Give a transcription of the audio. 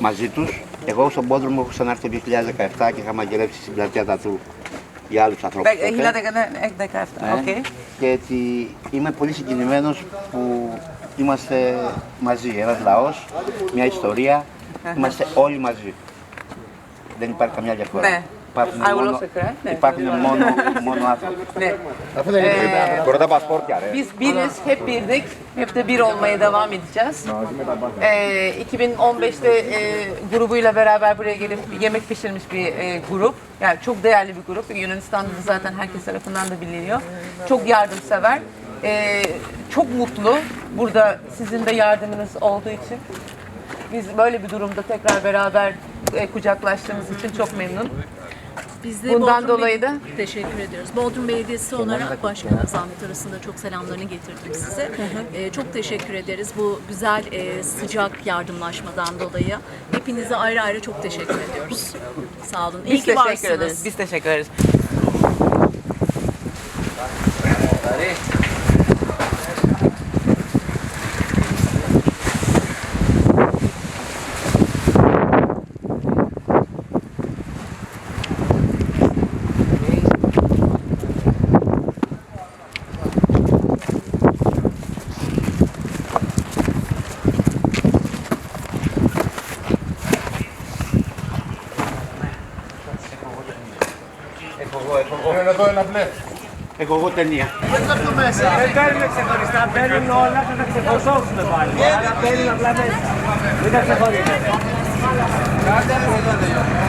μαζί τους. Εγώ στον Πόδρομο έχω ξανάρθει το 2017 και είχα μαγειρεύσει στην πλατεία Τατρού για άλλους ανθρώπους. τότε. 2017, Ναι. οκ. Και έτσι είμαι πολύ συγκινημένος που είμαστε μαζί. Ένας λαός, μια ιστορία, είμαστε όλοι μαζί. Δεν υπάρχει καμιά διαφορά. I will also cry. Ne? partner mono, mono Ne? Ee, Burada pasport yani. Biz biriz, hep birdik. Hep de bir olmaya devam edeceğiz. Ee, 2015'te e, grubuyla beraber buraya gelip yemek pişirmiş bir e, grup. Yani çok değerli bir grup. Yunanistan'da zaten herkes tarafından da biliniyor. Çok yardımsever. Ee, çok mutlu. Burada sizin de yardımınız olduğu için. Biz böyle bir durumda tekrar beraber e, kucaklaştığımız için çok memnun. Biz de Bundan Bodrum dolayı da- teşekkür ediyoruz. Bodrum Belediyesi olarak Başkanımız Ahmet arasında çok selamlarını getirdim size. Ee, çok teşekkür ederiz bu güzel e, sıcak yardımlaşmadan dolayı. Hepinize ayrı ayrı çok teşekkür ediyoruz. Sağ olun. İyi Biz ki teşekkür varsınız. ederiz. Biz teşekkür ederiz. Εγώ να δω ένα μπλε. Εγώ εγώ ταινία. Δεν το μέσα. Δεν παίρνουν ξεχωριστά, παίρνουν όλα, θα τα ξεχωρίσουν πάλι. Αλλά παίρνουν απλά μέσα. Μην τα ξεχωρίζουν. Κάντε από εδώ τελειώνει.